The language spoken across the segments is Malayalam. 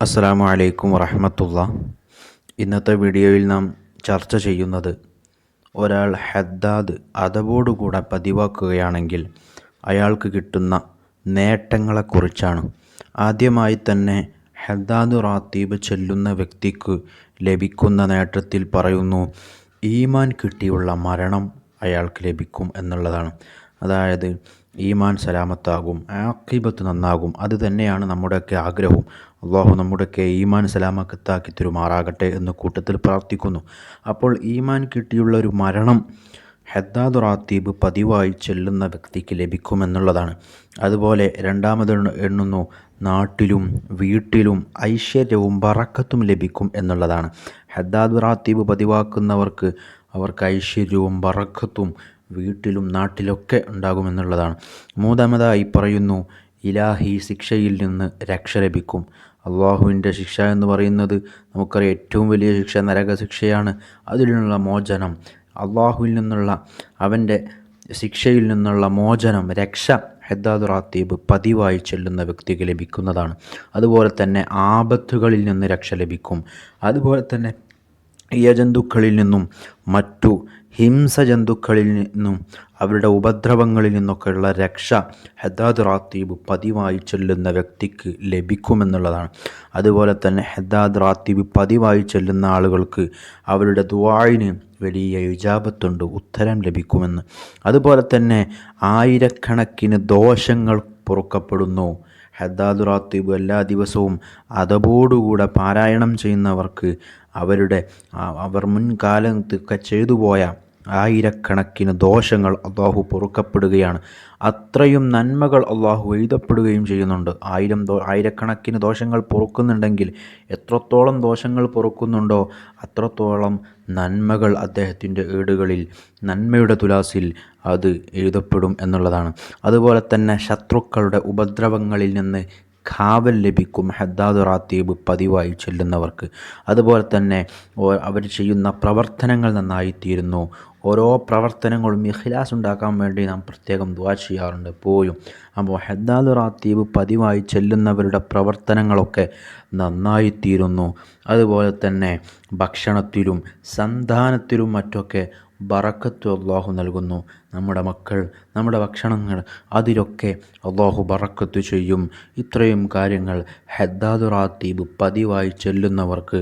അസ്സാം വലൈക്കും വറഹമത്തുള്ള. ഇന്നത്തെ വീഡിയോയിൽ നാം ചർച്ച ചെയ്യുന്നത് ഒരാൾ ഹദ്ദാദ് അതവോടുകൂടെ പതിവാക്കുകയാണെങ്കിൽ അയാൾക്ക് കിട്ടുന്ന നേട്ടങ്ങളെക്കുറിച്ചാണ്. ആദ്യമായി തന്നെ ഹദ്ദാദ് റാത്തീബ് ചെല്ലുന്ന വ്യക്തിക്ക് ലഭിക്കുന്ന നേട്ടത്തിൽ പറയുന്നു ഈമാൻ കിട്ടിയുള്ള മരണം അയാൾക്ക് ലഭിക്കും എന്നുള്ളതാണ്. അതായത് ഈമാൻ സലാമത്താകും ആക്കിബത്ത് നന്നാകും. അത് തന്നെയാണ് നമ്മുടെയൊക്കെ ആഗ്രഹവും. അള്ളാഹു നമ്മുടെയൊക്കെ ഈമാൻ സലാമത്താക്കി തരുമാറാകട്ടെ എന്ന് കൂട്ടത്തിൽ പ്രാർത്ഥിക്കുന്നു. അപ്പോൾ ഈമാൻ കിട്ടിയുള്ള ഒരു മരണം ഹദ്ദാദ് റാത്തീബ് പതിവായി ചെല്ലുന്ന വ്യക്തിക്ക് ലഭിക്കുമെന്നുള്ളതാണ്. അതുപോലെ രണ്ടാമത് എണ്ണുന്നു നാട്ടിലും വീട്ടിലും ഐശ്വര്യവും ബറക്കത്തും ലഭിക്കും എന്നുള്ളതാണ്. ഹദ്ദാദ് റാത്തീബ് പതിവാക്കുന്നവർക്ക് അവർക്ക് ഐശ്വര്യവും ബറക്കത്തും വീട്ടിലും നാട്ടിലൊക്കെ ഉണ്ടാകുമെന്നുള്ളതാണ്. മൂന്നാമതായി പറയുന്നു ഇലാഹി ശിക്ഷയിൽ നിന്ന് രക്ഷ ലഭിക്കും. അള്ളാഹുവിന്റെ ശിക്ഷ എന്ന് പറയുന്നത് നമുക്കറിയാം ഏറ്റവും വലിയ ശിക്ഷ നരക ശിക്ഷയാണ്. അതിൽ നിന്നുള്ള മോചനം അള്ളാഹുവിൽ നിന്നുള്ള അവന്റെ ശിക്ഷയിൽ നിന്നുള്ള മോചനം രക്ഷ ഹെദ്ദാദ് റാത്തീബ് പതിവായി ചെല്ലുന്ന വ്യക്തിക്ക് ലഭിക്കുന്നതാണ്. അതുപോലെ തന്നെ ആപത്തുകളിൽ നിന്ന് രക്ഷ ലഭിക്കും. അതുപോലെ തന്നെ ഇയജന്തുക്കളിൽ നിന്നും മറ്റു ഹിംസജന്തുക്കളിൽ നിന്നും അവരുടെ ഉപദ്രവങ്ങളിൽ നിന്നൊക്കെയുള്ള രക്ഷ ഹെദാദ് റാത്തീബ് പതിവായി ചെല്ലുന്ന വ്യക്തിക്ക് ലഭിക്കുമെന്നുള്ളതാണ്. അതുപോലെ തന്നെ ഹെദാദ് റാത്തീബ് പതിവായി ചെല്ലുന്ന ആളുകൾക്ക് അവരുടെ ദുവാഴിന് വലിയ വിജാപത്തുണ്ട് ഉത്തരം ലഭിക്കുമെന്ന്. അതുപോലെ തന്നെ ആയിരക്കണക്കിന് ദോഷങ്ങൾ പൊറുക്കപ്പെടുന്നു. ഹെദാദ് റാത്തീബ് എല്ലാ ദിവസവും അതബോടുകൂടെ പാരായണം ചെയ്യുന്നവർക്ക് അവരുടെ അവർ മുൻകാലത്തൊക്കെ ചെയ്തു പോയ ആയിരക്കണക്കിന് ദോഷങ്ങൾ അള്ളാഹു പൊറുക്കപ്പെടുകയാണ്. അത്രയും നന്മകൾ അള്ളാഹു എഴുതപ്പെടുകയും ചെയ്യുന്നുണ്ട്. ആയിരം ദോ ആയിരക്കണക്കിന് ദോഷങ്ങൾ പൊറുക്കുന്നുണ്ടെങ്കിൽ എത്രത്തോളം ദോഷങ്ങൾ പൊറുക്കുന്നുണ്ടോ അത്രത്തോളം നന്മകൾ അദ്ദേഹത്തിന്റെ ഏടുകളിൽ നന്മയുടെ തുലാസിൽ അത് എഴുതപ്പെടും എന്നുള്ളതാണ്. അതുപോലെ തന്നെ ശത്രുക്കളുടെ ഉപദ്രവങ്ങളിൽ നിന്ന് ഖാവൽ ലഭിക്കും. ഹദ്ദാദ് റാത്തീബ് പതിവായി ചെല്ലുന്നവർക്ക്. അതുപോലെ തന്നെ അവർ ചെയ്യുന്ന പ്രവർത്തനങ്ങൾ നന്നായിത്തീരുന്നു. ഓരോ പ്രവർത്തനങ്ങളും ഇഖ്ലാസ് ഉണ്ടാക്കാൻ വേണ്ടി നാം പ്രത്യേകം ദുവാ ചെയ്യാറുണ്ട് എപ്പോഴും. അപ്പോൾ ഹദ്ദാദ് റാത്തീബ് പതിവായി ചെല്ലുന്നവരുടെ പ്രവർത്തനങ്ങളൊക്കെ നന്നായിത്തീരുന്നു. അതുപോലെ തന്നെ ഭക്ഷണത്തിലും സന്താനത്തിലും മറ്റൊക്കെ ബറക്കത്ത് അള്ളാഹു നൽകുന്നു. നമ്മുടെ മക്കൾ നമ്മുടെ ഭക്ഷണങ്ങൾ അതിലൊക്കെ അള്ളാഹു ബറക്കത്ത് ചെയ്യും. ഇത്രയും കാര്യങ്ങൾ ഹദ്ദാദ് റാത്തീബ് പതിവായി ചെല്ലുന്നവർക്ക്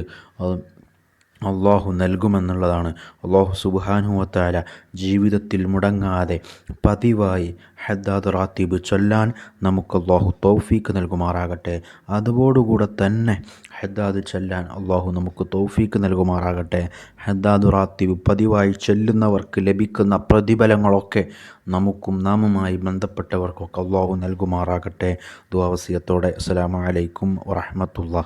അള്ളാഹു നൽകുമെന്നുള്ളതാണ്. അള്ളാഹു സുബാനുവത്താല ജീവിതത്തിൽ മുടങ്ങാതെ പതിവായി ഹദ്ദാദ് റാത്തീബ് ചൊല്ലാൻ നമുക്ക് അള്ളാഹു തൗഫീക്ക് നൽകുമാറാകട്ടെ. അതോടുകൂടെ തന്നെ ഹദ്ദാദ് ചൊല്ലാൻ അള്ളാഹു നമുക്ക് തൗഫീക്ക് നൽകുമാറാകട്ടെ. ഹദ്ദാദ് റാത്തീബ് പതിവായി ചൊല്ലുന്നവർക്ക് ലഭിക്കുന്ന പ്രതിഫലങ്ങളൊക്കെ നമുക്കും നാമുമായി ബന്ധപ്പെട്ടവർക്കൊക്കെ അള്ളാഹു നൽകുമാറാകട്ടെ. ദുവാവസിയത്തോടെ അസ്സലാമലൈക്കും വറഹമത്തുള്ള